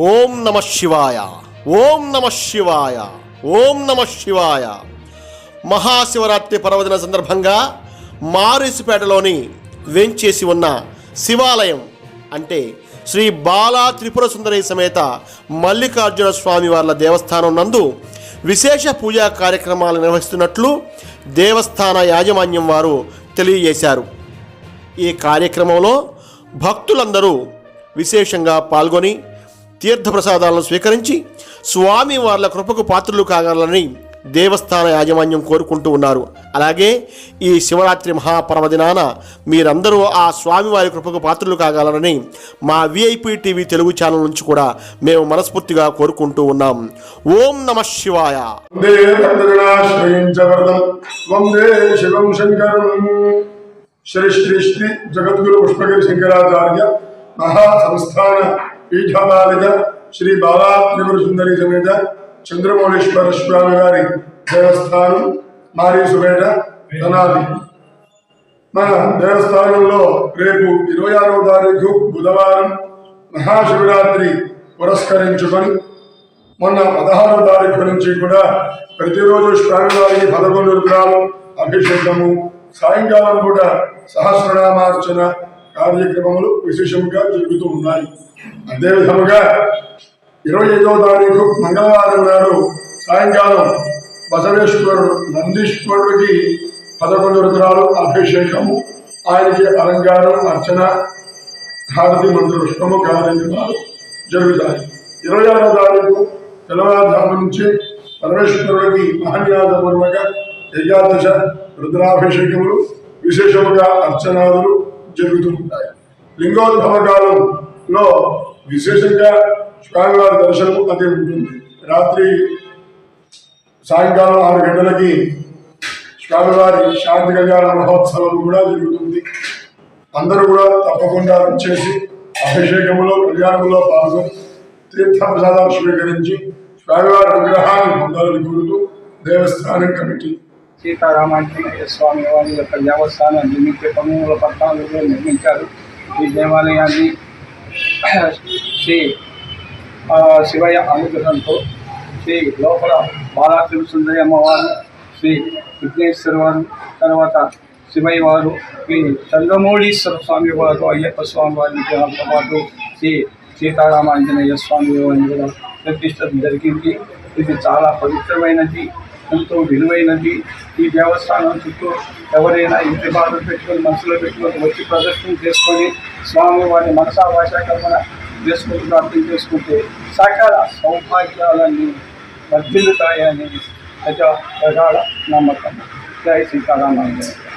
ఓం నమ శివాయ. ఓం నమ శివాయ. ఓం నమ శివాయ. మహాశివరాత్రి పర్వదిన సందర్భంగా మారిసిపేటలోని వెంచేసి ఉన్న శివాలయం అంటే శ్రీ బాలా త్రిపుర సుందరి సమేత మల్లికార్జున స్వామి వార్ల దేవస్థానం నందు విశేష పూజా కార్యక్రమాలు నిర్వహిస్తున్నట్లు దేవస్థాన యాజమాన్యం వారు తెలియజేశారు. ఈ కార్యక్రమంలో భక్తులందరూ విశేషంగా పాల్గొని తీర్థప్రసాదాలను స్వీకరించి స్వామి వాళ్ళ కృపకు పాత్రలు కాగలని దేవస్థాన యాజమాన్యం కోరుకుంటూ ఉన్నారు. అలాగే ఈ శివరాత్రి మహాపర్వదినాన మీరందరూ ఆ స్వామివారి కృపకు పాత్రలు కాగలరని మా విఐపి టీవీ తెలుగు ఛానల్ నుంచి కూడా మేము మనస్ఫూర్తిగా కోరుకుంటూ ఉన్నాం. ఓం నమ శివాయ. శ్రీ శ్రీ శ్రీ జగద్గురు పుష్పగిరి శంకరాచార్య మహాసంస్థాన పీఠపాలిక శ్రీ బాలా త్రిపుర సుందరి సమేత చంద్రమౌళేశ్వర స్వామి వారి దేవస్థానం మారీసుపేట తెనాలి. మన దేవస్థానంలో రేపు ఇరవై ఆరవ తారీఖు బుధవారం మహాశివరాత్రి పురస్కరించుకొని మొన్న పదహారవ తారీఖు నుంచి కూడా ప్రతిరోజు స్వామివారికి పదకొండు రుద్రాలు అభిషేకము సాయంకాలం కూడా సహస్రనామార్చన కార్యక్రమములు విశేషంగా జరుగుతూ ఉన్నాయి. అదేవిధముగా ఇరవై ఐదవ తారీఖు మంగళవారం నాడు సాయంకాలం బసవేశ్వరుడు నందీశ్వరుడికి పదకొండు రుద్రాలు అభిషేకము ఆయనకి అలంకారం అర్చన హారతి మంత్రపుష్పము కార్యక్రమాలు జరుగుతాయి. ఇరవై ఆరో తారీఖు తెల్లవారుజాము నుంచి పరమేశ్వరుడికి మహాన్యాసపూర్వక ఏకాదశ రుద్రాభిషేకములు విశేషముగా అర్చనాదులు జరుగుతూ ఉంటాయి లింగోద్భవ కాలంలో విశేషంగా స్వామివారి దర్శనం అదే ఉంటుంది. రాత్రి సాయంకాలం ఆరు గంటలకి స్వామివారి శాంతి కళ్యాణ మహోత్సవం కూడా జరుగుతుంది. అందరూ కూడా తప్పకుండా వచ్చేసి అభిషేకములో కళ్యాణంలో పాల్గొని తీర్థ ప్రసాదాలు స్వీకరించి స్వామివారి విగ్రహాన్ని పొందాలని కోరుతూ దేవస్థానం కమిటీ సీతారామాంజనేయ స్వామి వారి యొక్క దేవస్థానం నిమిత్త పంతొమ్మిది వందల పద్నాలుగులో నిర్మించారు. ఈ దేవాలయాన్ని శ్రీ శివయ్య అనుగ్రహంతో శ్రీ లోపల బాలా సుందరి అమ్మవారు శ్రీ విఘ్నేశ్వర వారు తర్వాత శివయ్య వారు శ్రీ చంద్రమౌళీశ్వర స్వామి వారు అయ్యప్ప స్వామి వారి విగ్రహాలతో పాటు శ్రీ సీతారామాంజనేయ స్వామి వారిని కూడా ప్రతిష్టం జరిగింది. ఇది చాలా పవిత్రమైనది. ఎంతో విలువైనది ఈ దేవస్థానం చుట్టూ ఎవరైనా ఇంటి బాధలు పెట్టుకొని మనసులో పెట్టుకొని వచ్చి ప్రదర్శన చేసుకొని స్వామి వారిని మనసా భాషాకర్మణ చేసుకుంటూ ప్రార్థన చేసుకుంటే సకల సౌభాగ్యాలన్నీ వర్ధిల్లుతాయని ప్రజా ప్రగాఢ నమ్మకం. జై సీతారామాంజనేయ